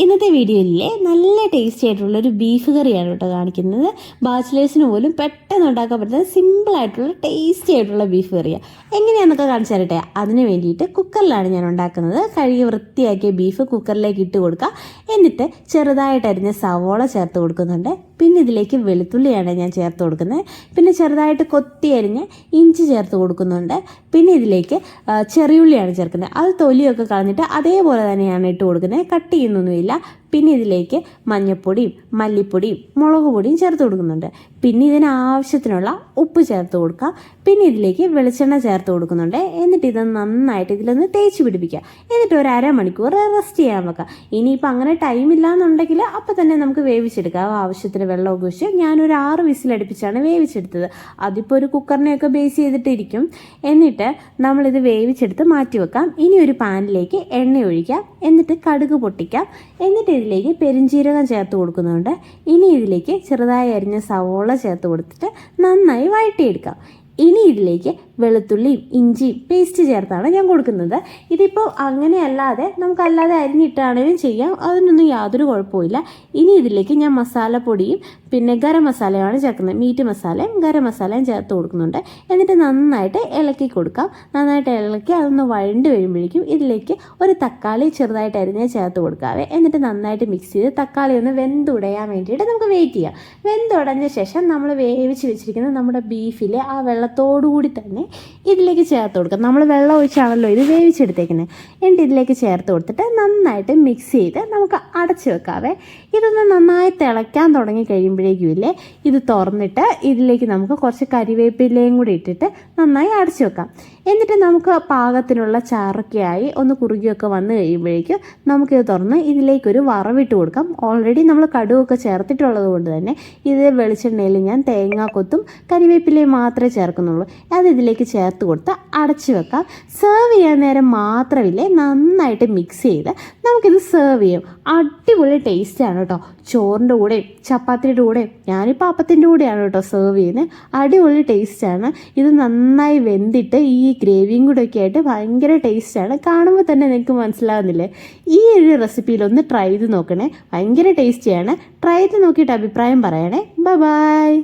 ഇന്നത്തെ വീഡിയോയിലെ നല്ല ടേസ്റ്റി ആയിട്ടുള്ള ഒരു ബീഫ് കറിയാണ് കേട്ടോ കാണിക്കുന്നത്. ബാച്ചിലേഴ്സിന് പോലും പെട്ടെന്ന് ഉണ്ടാക്കാൻ പറ്റുന്ന സിമ്പിൾ ആയിട്ടുള്ള ടേസ്റ്റി ആയിട്ടുള്ള ബീഫ് കറിയാണ് എങ്ങനെയാണെന്നൊക്കെ കാണിച്ചു തരട്ടെ? അതിന് വേണ്ടിയിട്ട് കുക്കറിലാണ് ഞാൻ ഉണ്ടാക്കുന്നത്. കഴുകി വൃത്തിയാക്കിയ ബീഫ് കുക്കറിലേക്ക് ഇട്ട് കൊടുക്കുക. എന്നിട്ട് ചെറുതായിട്ട് അരിഞ്ഞ സവോള ചേർത്ത് കൊടുക്കുന്നുണ്ട്. പിന്നെ ഇതിലേക്ക് വെളുത്തുള്ളിയാണ് ഞാൻ ചേർത്ത് കൊടുക്കുന്നത്. പിന്നെ ചെറുതായിട്ട് കൊത്തി അരിഞ്ഞ് ഇഞ്ചി ചേർത്ത് കൊടുക്കുന്നുണ്ട്. പിന്നെ ഇതിലേക്ക് ചെറിയുള്ളിയാണ് ചേർക്കുന്നത്. അത് തൊലിയൊക്കെ കളഞ്ഞിട്ട് അതേപോലെ തന്നെയാണ് ഇട്ട് കൊടുക്കുന്നത്. കട്ട് ሌላ പിന്നെ ഇതിലേക്ക് മഞ്ഞൾപ്പൊടിയും മല്ലിപ്പൊടിയും മുളക് പൊടിയും ചേർത്ത് കൊടുക്കുന്നുണ്ട്. പിന്നെ ഇതിന് ആവശ്യത്തിനുള്ള ഉപ്പ് ചേർത്ത് കൊടുക്കാം പിന്നെ ഇതിലേക്ക് വെളിച്ചെണ്ണ ചേർത്ത് കൊടുക്കുന്നുണ്ട്. എന്നിട്ട് ഇത് നന്നായിട്ട് ഇതിലൊന്ന് തേച്ച് പിടിപ്പിക്കുക. എന്നിട്ട് ഒരു അരമണിക്കൂർ റെസ്റ്റ് ചെയ്യാൻ വെക്കാം ഇനിയിപ്പോൾ അങ്ങനെ ടൈം ഇല്ലാന്നുണ്ടെങ്കിൽ അപ്പം തന്നെ നമുക്ക് വേവിച്ചെടുക്കാം. ആവശ്യത്തിന് വെള്ളമൊക്കെ ഒഴിച്ച് ഞാനൊരു ആറ് വിസിലടുപ്പിച്ചാണ് വേവിച്ചെടുത്തത്. അതിപ്പോൾ ഒരു കുക്കറിനെയൊക്കെ ബേസ് ചെയ്തിട്ടിരിക്കും. എന്നിട്ട് നമ്മളിത് വേവിച്ചെടുത്ത് മാറ്റി വെക്കാം. ഇനി ഒരു പാനിലേക്ക് എണ്ണ ഒഴിക്കാം. എന്നിട്ട് കടുക് പൊട്ടിക്കാം. എന്നിട്ട് ഇതിലേക്ക് പെരിഞ്ചീരകം ചേർത്ത് കൊടുക്കുന്നുണ്ട്. ഇനി ഇതിലേക്ക് ചെറുതായി അരിഞ്ഞ സവോള ചേർത്ത് കൊടുത്തിട്ട് നന്നായി വഴറ്റിയെടുക്കാം. ഇനി ഇതിലേക്ക് വെളുത്തുള്ളിയും ഇഞ്ചിയും പേസ്റ്റ് ചേർത്താണ് ഞാൻ കൊടുക്കുന്നത്. ഇതിപ്പോൾ അങ്ങനെയല്ലാതെ നമുക്കല്ലാതെ അരിഞ്ഞിട്ടാണെങ്കിലും ചെയ്യാം. അതിനൊന്നും യാതൊരു കുഴപ്പമില്ല ഇനി ഇതിലേക്ക് ഞാൻ മസാലപ്പൊടിയും പിന്നെ ഗരം മസാലയുമാണ് ചേർക്കുന്നത്. മീറ്റ് മസാലയും ഗരം മസാലയും ചേർത്ത് കൊടുക്കുന്നുണ്ട്. എന്നിട്ട് നന്നായിട്ട് ഇളക്കി കൊടുക്കാം. നന്നായിട്ട് ഇളക്കി അതൊന്ന് വഴണ്ട് വരുമ്പോഴേക്കും ഇതിലേക്ക് ഒരു തക്കാളി ചെറുതായിട്ട് അരിഞ്ഞ് ചേർത്ത് കൊടുക്കാവേ. എന്നിട്ട് നന്നായിട്ട് മിക്സ് ചെയ്ത് തക്കാളി ഒന്ന് വെന്തുടയാൻ വേണ്ടിയിട്ട് നമുക്ക് വെയിറ്റ് ചെയ്യാം. വെന്തുടഞ്ഞ ശേഷം നമ്മൾ വേവിച്ച് വെച്ചിരിക്കുന്ന നമ്മുടെ ബീഫിലെ ആ വെള്ളത്തോടുകൂടി തന്നെ ഇതിലേക്ക് ചേർത്ത് കൊടുക്കാം നമ്മൾ വെള്ളം ഒഴിച്ചാണല്ലോ ഇത് വേവിച്ചെടുത്തേക്കുന്നത്. എന്നിട്ട് ഇതിലേക്ക് ചേർത്ത് കൊടുത്തിട്ട് നന്നായിട്ട് മിക്സ് ചെയ്ത് നമുക്ക് അടച്ചു വെക്കാവേ. ഇതൊന്ന് നന്നായി തിളയ്ക്കാൻ തുടങ്ങി കഴിയുമ്പോഴേക്കും ഇല്ലേ ഇത് തുറന്നിട്ട് ഇതിലേക്ക് നമുക്ക് കുറച്ച് കരിവേപ്പിലയും കൂടി ഇട്ടിട്ട് നന്നായി അടച്ച് വെക്കാം. എന്നിട്ട് നമുക്ക് പാകത്തിനുള്ള ചാറൊക്കെയായി ഒന്ന് കുറുകിയൊക്കെ വന്ന് കഴിയുമ്പോഴേക്കും നമുക്കിത് തുറന്ന് ഇതിലേക്കൊരു വറവിട്ട് കൊടുക്കാം. ഓൾറെഡി നമ്മൾ കടുവൊക്കെ ചേർത്തിട്ടുള്ളത് കൊണ്ട് തന്നെ ഇത് വെളിച്ചെണ്ണയിൽ ഞാൻ തേങ്ങാക്കൊത്തും കരിവേപ്പിലയും മാത്രമേ ചേർക്കുന്നുള്ളൂ. അത് ഇതിലേക്ക് ചേർത്ത് കൊടുത്ത് അടച്ച് വെക്കാം. സെർവ് ചെയ്യാൻ നേരം മാത്രമില്ലേ? നന്നായിട്ട് മിക്സ് ചെയ്ത് നമുക്കിത് സെർവ് ചെയ്യും. അടിപൊളി ടേസ്റ്റാണ് കേട്ടോ. ചോറിന്റെ കൂടെയും ചപ്പാത്തിയുടെ കൂടെയും ഞാനിപ്പോൾ അപ്പത്തിന്റെ കൂടെയാണ് കേട്ടോ സെർവ് ചെയ്യുന്നത്. അടിപൊളി ടേസ്റ്റാണ് ഇത് നന്നായി വെന്തിട്ട് ഈ ഗ്രേവിയും കൂടെ ഒക്കെ ആയിട്ട് ഭയങ്കര ടേസ്റ്റാണ് കാണുമ്പോൾ തന്നെ നിങ്ങൾക്ക് മനസ്സിലാകുന്നില്ലേ ഈ ഒരു റെസിപ്പിയിൽ ഒന്ന് ട്രൈ ചെയ്ത് നോക്കണേ. ഭയങ്കര ടേസ്റ്റിയാണ് ട്രൈ ചെയ്ത് നോക്കിയിട്ട് അഭിപ്രായം പറയണേ. ബൈ